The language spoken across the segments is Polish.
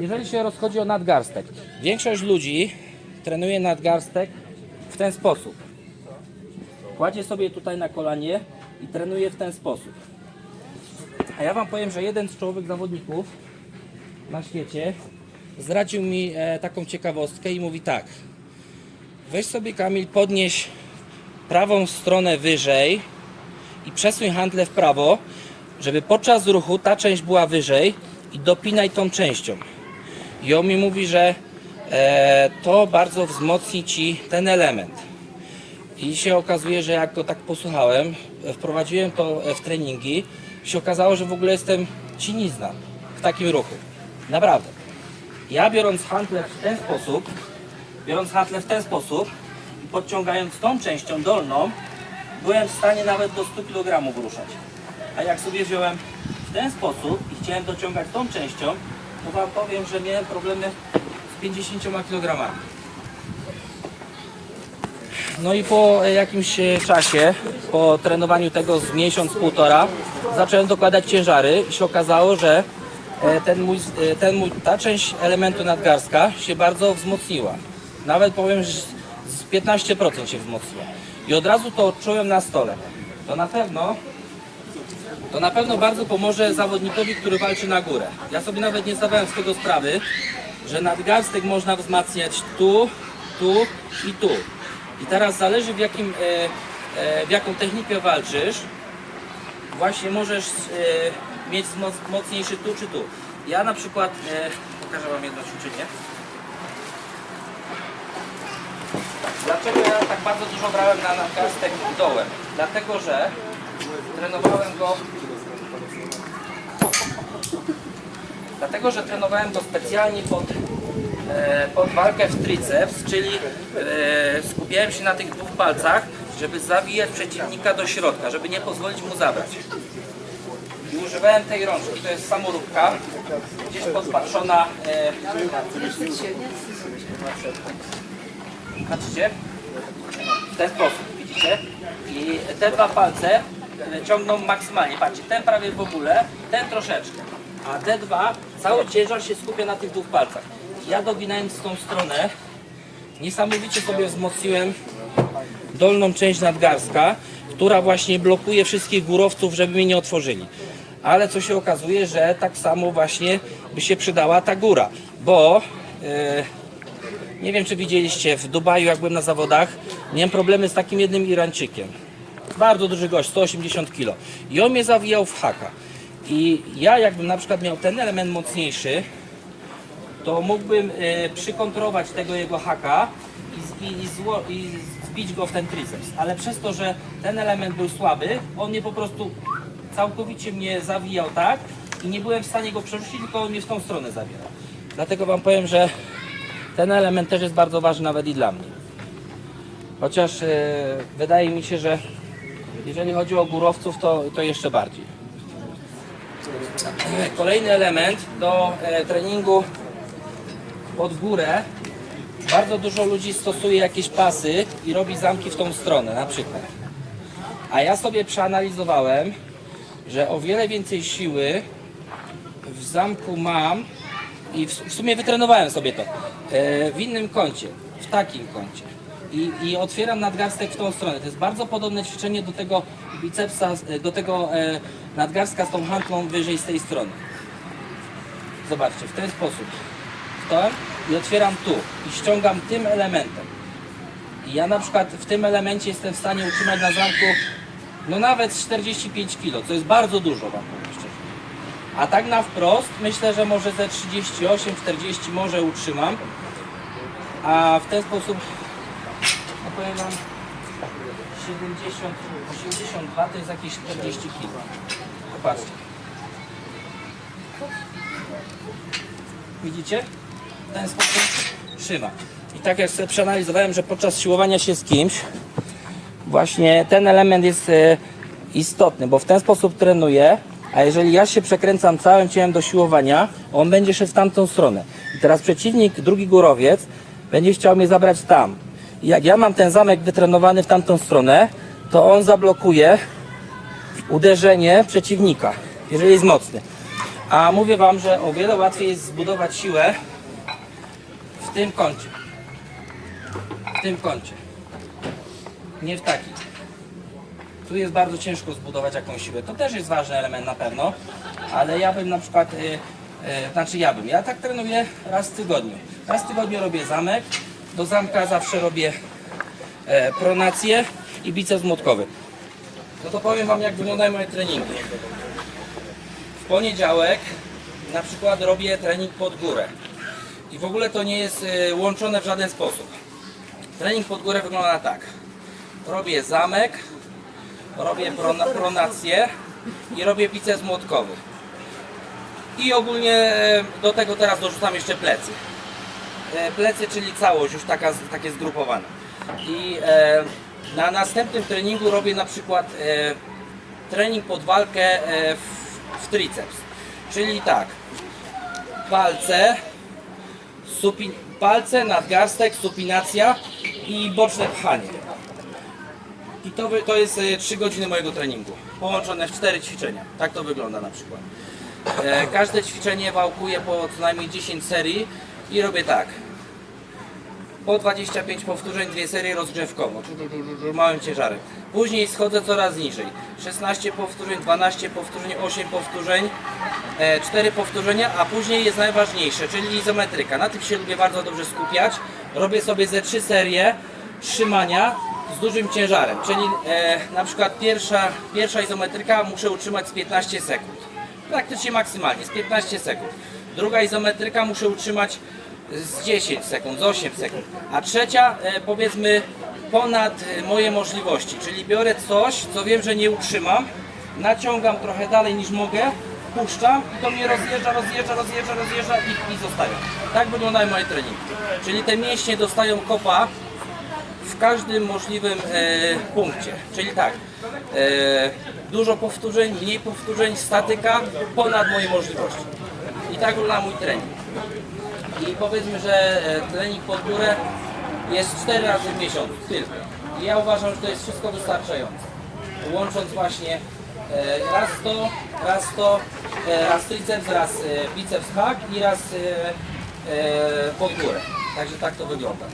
jeżeli się rozchodzi o nadgarstek, większość ludzi trenuje nadgarstek w ten sposób. Kładzie sobie tutaj na kolanie i trenuje w ten sposób. A ja Wam powiem, że jeden z czołowych zawodników na świecie zdradził mi e, taką ciekawostkę i mówi tak. Weź sobie Kamil, podnieś prawą stronę wyżej i przesuń handlę w prawo, żeby podczas ruchu ta część była wyżej i dopinaj tą częścią. I on mi mówi, że e, to bardzo wzmocni Ci ten element. I się okazuje, że jak to tak posłuchałem, wprowadziłem to e, w treningi, się okazało, że w ogóle jestem cinizna w takim ruchu. Naprawdę. Ja biorąc handlę w ten sposób, biorąc handlę w ten sposób i podciągając tą częścią dolną, byłem w stanie nawet do 100 kg ruszać. A jak sobie wziąłem w ten sposób i chciałem dociągać tą częścią, to Wam powiem, że miałem problemy z 50 kg. No i po jakimś e, czasie, po trenowaniu tego z miesiąc, półtora, zacząłem dokładać ciężary i się okazało, że e, ten mój, e, ten mój, ta część elementu nadgarstka się bardzo wzmocniła. Nawet powiem, że z 15% się wzmocniła. I od razu to odczułem na stole. To na pewno to na pewno bardzo pomoże zawodnikowi, który walczy na górę. Ja sobie nawet nie zdawałem z tego sprawy, że nadgarstek można wzmacniać tu, tu i tu. I teraz zależy w, jakim, e, e, w jaką technikę walczysz, właśnie możesz e, mieć mocniejszy tu czy tu. Ja na przykład, pokażę Wam jedno ćwiczenie. Dlaczego ja tak bardzo dużo brałem na nadgarstek dołem? Dlatego, że trenowałem go Dlatego, że trenowałem go specjalnie pod, e, pod walkę w triceps, czyli e, skupiałem się na tych dwóch palcach, żeby zawijać przeciwnika do środka, żeby nie pozwolić mu zabrać. I używałem tej rączki, to jest samoróbka, gdzieś podpatrzona. E, patrzcie, w ten sposób, widzicie? I te dwa palce ciągną maksymalnie, patrzcie, ten prawie w ogóle, ten troszeczkę. A te dwa, cały ciężar się skupia na tych dwóch palcach. Ja doginając tą stronę, niesamowicie sobie wzmocniłem dolną część nadgarstka, która właśnie blokuje wszystkich górowców, żeby mnie nie otworzyli. Ale co się okazuje, że tak samo właśnie by się przydała ta góra, bo e, nie wiem czy widzieliście, w Dubaju jak byłem na zawodach, miałem problemy z takim jednym Irańczykiem. Bardzo duży gość, 180 kg. I on mnie zawijał w haka. I ja jakbym na przykład miał ten element mocniejszy, to mógłbym e, przykontrować tego jego haka i, i, i, zło, i zbić go w ten triceps. Ale przez to, że ten element był słaby, on mnie po prostu całkowicie mnie zawijał tak i nie byłem w stanie go przerzucić, tylko on mnie w tą stronę zabierał. Dlatego Wam powiem, że ten element też jest bardzo ważny nawet i dla mnie. Chociaż e, wydaje mi się, że jeżeli chodzi o górowców, to, to jeszcze bardziej. Kolejny element do e, treningu pod górę. Bardzo dużo ludzi stosuje jakieś pasy i robi zamki w tą stronę na przykład. A ja sobie przeanalizowałem, że o wiele więcej siły w zamku mam i w, sumie wytrenowałem sobie to e, w innym kącie, w takim kącie. I, I otwieram nadgarstek w tą stronę. To jest bardzo podobne ćwiczenie do tego bicepsa, do tego e, nadgarstka z tą hantlą wyżej z tej strony. Zobaczcie, w ten sposób. To i otwieram tu i ściągam tym elementem. I ja na przykład w tym elemencie jestem w stanie utrzymać na zamku no nawet 45 kg, co jest bardzo dużo wam powiem szczerze. A tak na wprost myślę, że może ze 38-40 może utrzymam. A w ten sposób no powiem wam 70, 82 to jest jakieś 40 kg. Popatrzcie. Widzicie? W ten sposób trzyma. I tak jak sobie przeanalizowałem, że podczas siłowania się z kimś, właśnie ten element jest e, istotny, bo w ten sposób trenuję, a jeżeli ja się przekręcam całym ciałem do siłowania, on będzie szedł w tamtą stronę. I teraz przeciwnik, drugi górowiec, będzie chciał mnie zabrać tam. Jak ja mam ten zamek wytrenowany w tamtą stronę, to on zablokuje uderzenie przeciwnika, jeżeli jest mocny. A mówię Wam, że o wiele łatwiej jest zbudować siłę w tym kącie. W tym kącie. Nie w takim. Tu jest bardzo ciężko zbudować jakąś siłę. To też jest ważny element na pewno, ale ja bym na przykład, y, y, znaczy ja bym, ja tak trenuję raz w tygodniu. Raz w tygodniu robię zamek, do zamka zawsze robię e, pronację i biceps młotkowy. No to powiem Wam jak wyglądają moje treningi. W poniedziałek na przykład robię trening pod górę. I w ogóle to nie jest y, łączone w żaden sposób. Trening pod górę wygląda tak. Robię zamek, robię prona, pronację i robię biceps młotkowy. I ogólnie e, do tego teraz dorzucam jeszcze plecy. E, Plecy, czyli całość już taka, takie zgrupowane. I e, na następnym treningu robię na przykład e, trening pod walkę e, w, w triceps. Czyli tak, palce, supi, palce, nadgarstek, supinacja i boczne pchanie. I to, to jest 3 godziny mojego treningu, połączone w 4 ćwiczenia. Tak to wygląda na przykład. E, każde ćwiczenie wałkuję po co najmniej 10 serii i robię tak. Po 25 powtórzeń, dwie serie rozgrzewkowo, małym ciężarem. Później schodzę coraz niżej. 16 powtórzeń, 12 powtórzeń, 8 powtórzeń, e, 4 powtórzenia, a później jest najważniejsze, czyli izometryka. Na tym się lubię bardzo dobrze skupiać. Robię sobie ze 3 serie trzymania z dużym ciężarem, czyli e, na przykład pierwsza, pierwsza izometryka muszę utrzymać z 15 sekund. Praktycznie maksymalnie, z 15 sekund. Druga izometryka muszę utrzymać z 10 sekund, z 8 sekund. A trzecia e, powiedzmy ponad e, moje możliwości, czyli biorę coś, co wiem, że nie utrzymam, naciągam trochę dalej niż mogę, puszczam i to mnie rozjeżdża, rozjeżdża, rozjeżdża, rozjeżdża i, i zostawiam. Tak wyglądają moje treningi. Czyli te mięśnie dostają kopa w każdym możliwym e, punkcie. Czyli tak, e, dużo powtórzeń, mniej powtórzeń, statyka ponad moje możliwości. I tak wygląda mój trening. I powiedzmy, że e, trening pod górę jest 4 razy w miesiącu, tylko. I ja uważam, że to jest wszystko wystarczające. Łącząc właśnie e, raz to, raz to, e, raz triceps, raz biceps hack i raz pod górę. Także tak to wygląda.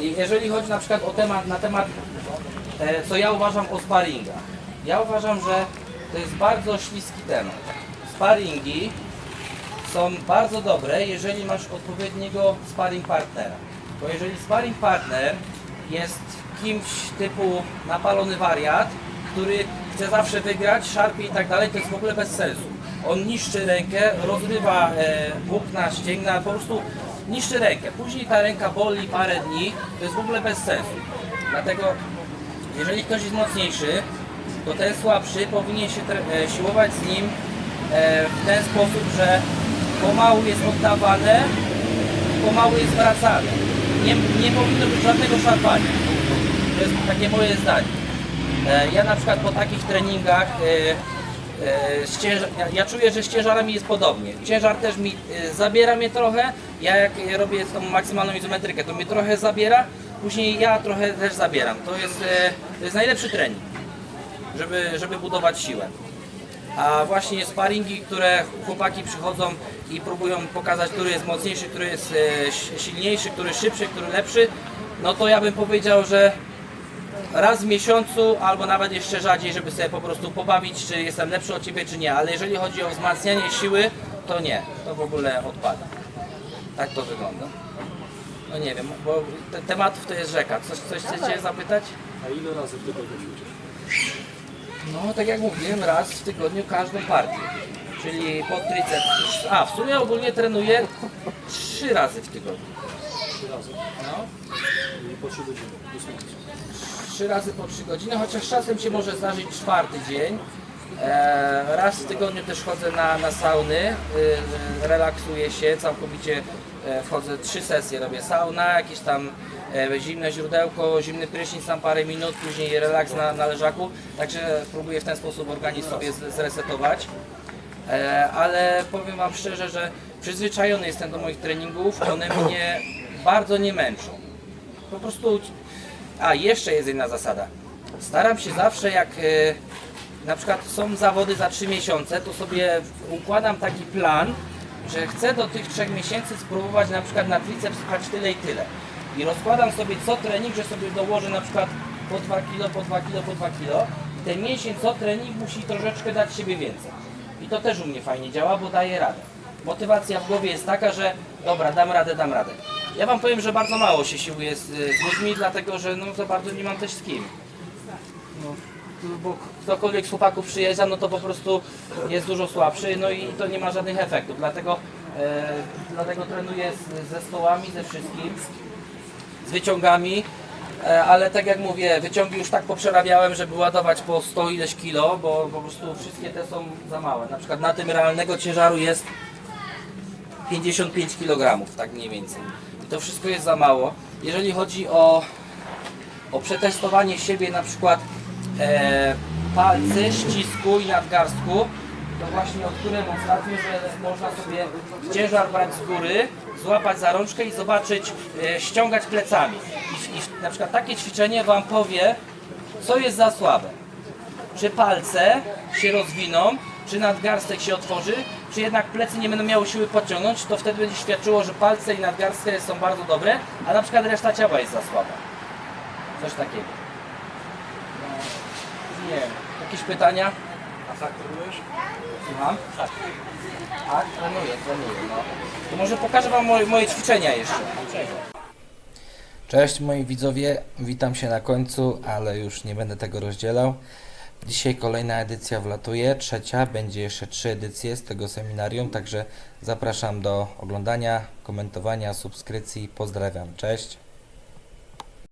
I jeżeli chodzi na przykład o temat, na temat, co ja uważam o sparingach. Ja uważam, że to jest bardzo śliski temat. Sparingi są bardzo dobre, jeżeli masz odpowiedniego sparring partnera. Bo jeżeli sparring partner jest kimś typu napalony wariat, który chce zawsze wygrać, szarpie i tak dalej, to jest w ogóle bez sensu. On niszczy rękę, rozrywa e, włókna, ścięgna, po prostu niszczy rękę. Później ta ręka boli parę dni, to jest w ogóle bez sensu. Dlatego jeżeli ktoś jest mocniejszy, to ten słabszy powinien się e, siłować z nim e, w ten sposób, że pomału jest oddawane, pomału jest wracane. Nie, nie powinno być żadnego szarpania. To jest takie moje zdanie. E, Ja na przykład po takich treningach e, e, ja, czuję, że z ciężarami jest podobnie. Ciężar też mi zabiera mnie trochę. Ja jak robię tą maksymalną izometrykę, to mnie trochę zabiera. Później ja trochę też zabieram. To jest, to jest najlepszy trening, żeby, żeby budować siłę. A właśnie sparingi, które chłopaki przychodzą i próbują pokazać, który jest mocniejszy, który jest e, si- silniejszy, który szybszy, który lepszy, no to ja bym powiedział, że raz w miesiącu, albo nawet jeszcze rzadziej, żeby sobie po prostu pobawić, czy jestem lepszy od Ciebie, czy nie. Ale jeżeli chodzi o wzmacnianie siły, to nie, to w ogóle odpada. Tak to wygląda. No nie wiem, bo te, tematów to jest rzeka. Coś, coś chcecie zapytać? A ile razy w tygodniu ćwiczysz? No, tak jak mówiłem, raz w tygodniu każdą partię. Czyli pod triceps. A, w sumie ogólnie trenuję trzy razy w tygodniu. Trzy razy. No, I po trzy godziny. plus minus. trzy razy po trzy godziny, chociaż czasem się może zdarzyć czwarty dzień. E, raz w tygodniu też chodzę na, na sauny, e, relaksuję się całkowicie, e, wchodzę trzy sesje, robię sauna, jakieś tam zimne źródełko, zimny prysznic tam parę minut, później relaks na, na leżaku, także próbuję w ten sposób organizm sobie zresetować. E, ale powiem Wam szczerze, że przyzwyczajony jestem do moich treningów, one mnie bardzo nie męczą. Po prostu. A jeszcze jest jedna zasada. Staram się zawsze, jak e, na przykład są zawody za 3 miesiące, to sobie układam taki plan, że chcę do tych 3 miesięcy spróbować na przykład na triceps pchać tyle i tyle. I rozkładam sobie co trening, że sobie dołożę na przykład po 2 kilo, po 2 kilo, po 2 kilo. I ten mięsień co trening musi troszeczkę dać siebie więcej. I to też u mnie fajnie działa, bo daje radę. Motywacja w głowie jest taka, że dobra, dam radę, dam radę. Ja Wam powiem, że bardzo mało się siłuję z, z ludźmi, dlatego że no za bardzo nie mam też z kim. No, bo ktokolwiek z chłopaków przyjeżdża, no to po prostu jest dużo słabszy, no i to nie ma żadnych efektów. Dlatego, e, dlatego trenuję z, ze stołami, ze wszystkim, z wyciągami. E, Ale tak jak mówię, wyciągi już tak poprzerabiałem, żeby ładować po 100 ileś kilo, bo po prostu wszystkie te są za małe. Na przykład na tym realnego ciężaru jest 55 kg, tak mniej więcej. I to wszystko jest za mało. Jeżeli chodzi o, o przetestowanie siebie na przykład e, palcy, ścisku i nadgarstku, to właśnie od którym ostatnio, że można sobie ciężar brać z góry, złapać za rączkę i zobaczyć, e, ściągać plecami. I, I na przykład takie ćwiczenie Wam powie, co jest za słabe czy palce się rozwiną, czy nadgarstek się otworzy, czy jednak plecy nie będą miały siły podciągnąć, to wtedy będzie świadczyło, że palce i nadgarstek są bardzo dobre, a na przykład reszta ciała jest za słaba. Coś takiego. No, nie. Jakieś pytania? A tak trenujesz? Słucham? Tak. Tak, trenuję, trenuję, no. To może pokażę Wam moje, moje ćwiczenia jeszcze. Cześć moi widzowie, witam się na końcu, ale już nie będę tego rozdzielał. Dzisiaj kolejna edycja wlatuje, trzecia, będzie jeszcze trzy edycje z tego seminarium, także zapraszam do oglądania, komentowania, subskrypcji. Pozdrawiam, cześć.